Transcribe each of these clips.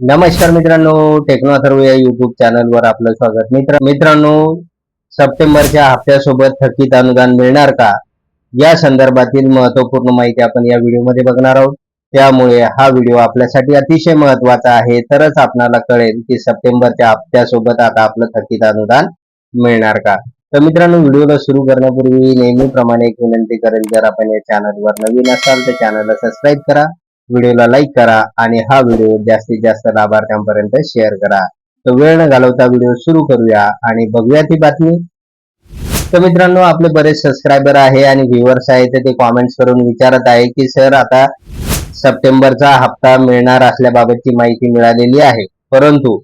नमस्कार मित्रांनो टेक्नो अथर्व या युट्यूब चॅनलवर आपलं स्वागत. मित्र मित्रांनो सप्टेंबरच्या हप्त्यासोबत थकीत अनुदान मिळणार का? या संदर्भातील महत्त्वपूर्ण माहिती आपण या व्हिडिओमध्ये बघणार आहोत. त्यामुळे हा व्हिडिओ आपल्यासाठी अतिशय महत्त्वाचा आहे. तरच आपणाला कळेल की सप्टेंबरच्या हप्त्यासोबत आता आपलं थकीत अनुदान मिळणार का? तर मित्रांनो व्हिडिओला सुरू करण्यापूर्वी नेहमीप्रमाणे एक विनंती करेल जर आपण या चॅनलवर नवीन असाल तर चॅनलला सबस्क्राईब करा. व्हिडिओला लाईक करा आणि हा व्हिडिओ जास्तीत जास्त लाभार्थ्यांपर्यंत शेअर करा. तर वेळ न घालवता व्हिडिओ सुरू करूया आणि बघूया ती बातमी. तर मित्रांनो आपले बरेच सबस्क्रायबर आहे आणि व्ह्युअर्स आहे तर ते कॉमेंट्स करून विचारत आहे की सर आता सप्टेंबरचा हप्ता मिळणार असल्याबाबतची माहिती मिळालेली आहे. परंतु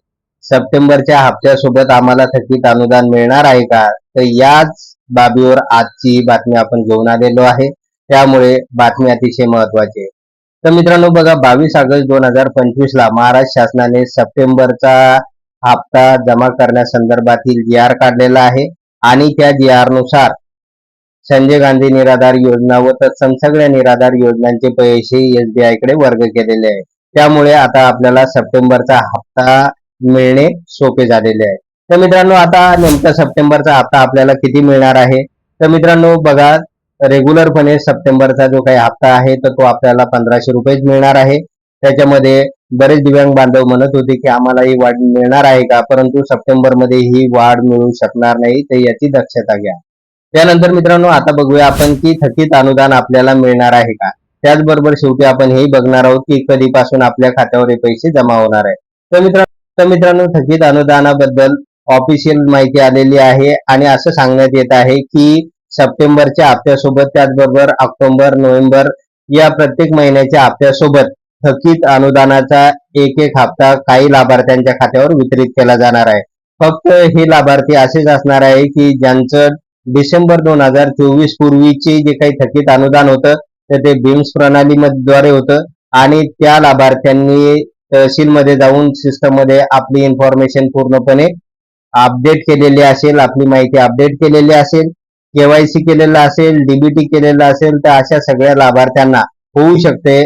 सप्टेंबरच्या हप्त्यासोबत आम्हाला थकीत अनुदान मिळणार आहे का? तर याच बाबीवर आजची बातमी आपण घेऊन आलेलो आहे. त्यामुळे बातमी अतिशय महत्वाची आहे. तर मित्रांनो बघा बावीस ऑगस्ट दोन हजार पंचवीस ला महाराष्ट्र शासनाने सप्टेंबरचा हप्ता जमा करण्यासंदर्भातील जी आर काढलेला आहे आणि त्या जी आरनुसार संजय गांधी निराधार योजना व तत्सम सगळ्या निराधार योजनांचे पैसे एसबीआयकडे वर्ग केलेले आहे त्यामुळे आता आपल्याला सप्टेंबरचा हप्ता मिळणे सोपे झालेले आहे. तर मित्रांनो आता नेमका सप्टेंबरचा हप्ता आपल्याला किती मिळणार आहे? तर मित्रांनो बघा रेग्युलरपणे सप्टेंबरचा जो काही हप्ता आहे तर तो आपल्याला पंधराशे रुपयेच मिळणार आहे. त्याच्यामध्ये बरेच दिव्यांग बांधव म्हणत होते की आम्हाला ही वाढ मिळणार आहे का? परंतु सप्टेंबरमध्ये ही वाढ मिळू शकणार नाही तर याची दक्षता घ्या. त्यानंतर मित्रांनो आता बघूया आपण की थकीत अनुदान आपल्याला मिळणार आहे का? त्याचबरोबर शेवटी आपण हे बघणार आहोत की कधीपासून आपल्या खात्यावर हे पैसे जमा होणार आहे. तर मित्रांनो तर मित्रांनो थकीत अनुदानाबद्दल ऑफिशियल माहिती आलेली आहे आणि असं सांगण्यात येत आहे की सप्टेंबरच्या हप्त्यासोबत त्याचबरोबर ऑक्टोबर नोव्हेंबर या प्रत्येक महिन्याच्या हप्त्यासोबत थकीत अनुदानाचा एक एक हप्ता काही लाभार्थ्यांच्या खात्यावर वितरित केला जाणार आहे. फक्त हे लाभार्थी असेच असणार आहे की ज्यांचं डिसेंबर दोन हजार चोवीस पूर्वीचे जे काही थकीत अनुदान होतं तर ते बिम्स प्रणालीद्वारे होतं आणि त्या लाभार्थ्यांनी तहसीलमध्ये जाऊन सिस्टममध्ये आपली इन्फॉर्मेशन पूर्णपणे अपडेट केलेली असेल आपली माहिती अपडेट केलेली असेल. केवायसी केलेलं असेल डीबीटी केलेलं असेल तर अशा सगळ्या लाभार्थ्यांना होऊ शकते.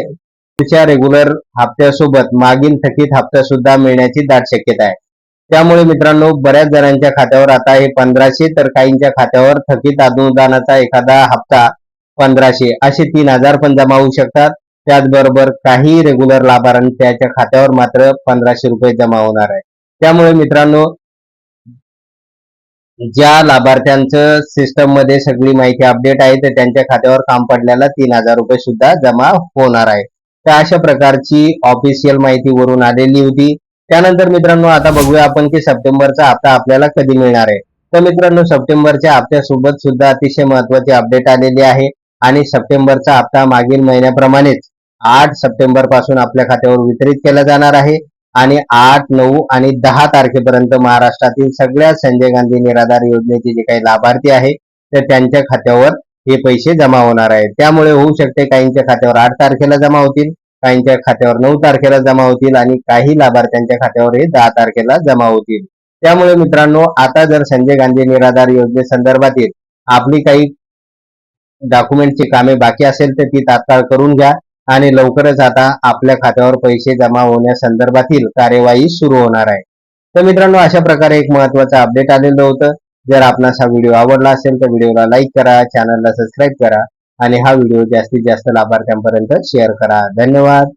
पुढच्या रेग्युलर हप्त्यासोबत मागील थकीत हप्ता सुद्धा मिळण्याची दाट शक्यता आहे. त्यामुळे मित्रांनो बऱ्याच जणांच्या खात्यावर आता हे पंधराशे तर काहींच्या खात्यावर थकीत अनुदानाचा एखादा हप्ता पंधराशे असे तीन हजार पण जमा होऊ शकतात. त्याचबरोबर काही रेग्युलर लाभार्थ्याच्या खात्यावर मात्र पंधराशे रुपये जमा होणार आहे. त्यामुळे मित्रांनो ज्या लाभार्थ्यांचं सिस्टममध्ये सगळी माहिती अपडेट आहे तर त्यांच्या खात्यावर काम पडल्याला तीन हजार रुपये सुद्धा जमा होणार आहे. तर अशा प्रकारची ऑफिशियल माहिती वरून आलेली होती. त्यानंतर मित्रांनो आता बघूया आपण की सप्टेंबरचा हप्ता आपल्याला कधी मिळणार आहे. तर मित्रांनो सप्टेंबरच्या हप्त्यासोबत सुद्धा अतिशय महत्वाची अपडेट आलेली आहे आणि सप्टेंबरचा हप्ता मागील महिन्याप्रमाणेच आठ सप्टेंबरपासून आपल्या खात्यावर वितरित केला जाणार आहे. आणि आठ नऊ आणि दहा तारखेपर्यंत महाराष्ट्रातील सगळ्या संजय गांधी निराधार योजनेचे जे काही लाभार्थी आहे तर त्यांच्या खात्यावर हे पैसे जमा होणार आहेत. त्यामुळे होऊ शकते काहींच्या खात्यावर आठ तारखेला जमा होतील काहींच्या खात्यावर नऊ तारखेला जमा होतील आणि काही लाभार्थ्यांच्या खात्यावर हे दहा तारखेला जमा होतील. त्यामुळे मित्रांनो आता जर संजय गांधी निराधार योजनेसंदर्भातील आपली काही डॉक्युमेंटची कामे बाकी असेल तर ती तात्काळ करून घ्या. आणि लवकरच आता आपल्या खात्यावर पैसे जमा होण्यासंदर्भातील कार्यवाही सुरू होणार आहे. तर मित्रांनो अशा प्रकारे एक महत्वाचं अपडेट आलेलं होतं. जर आपणास हा व्हिडिओ आवडला असेल तर व्हिडिओला लाईक करा चॅनलला सबस्क्राईब करा आणि हा व्हिडिओ जास्तीत जास्त लाभार्थ्यांपर्यंत शेअर करा. धन्यवाद.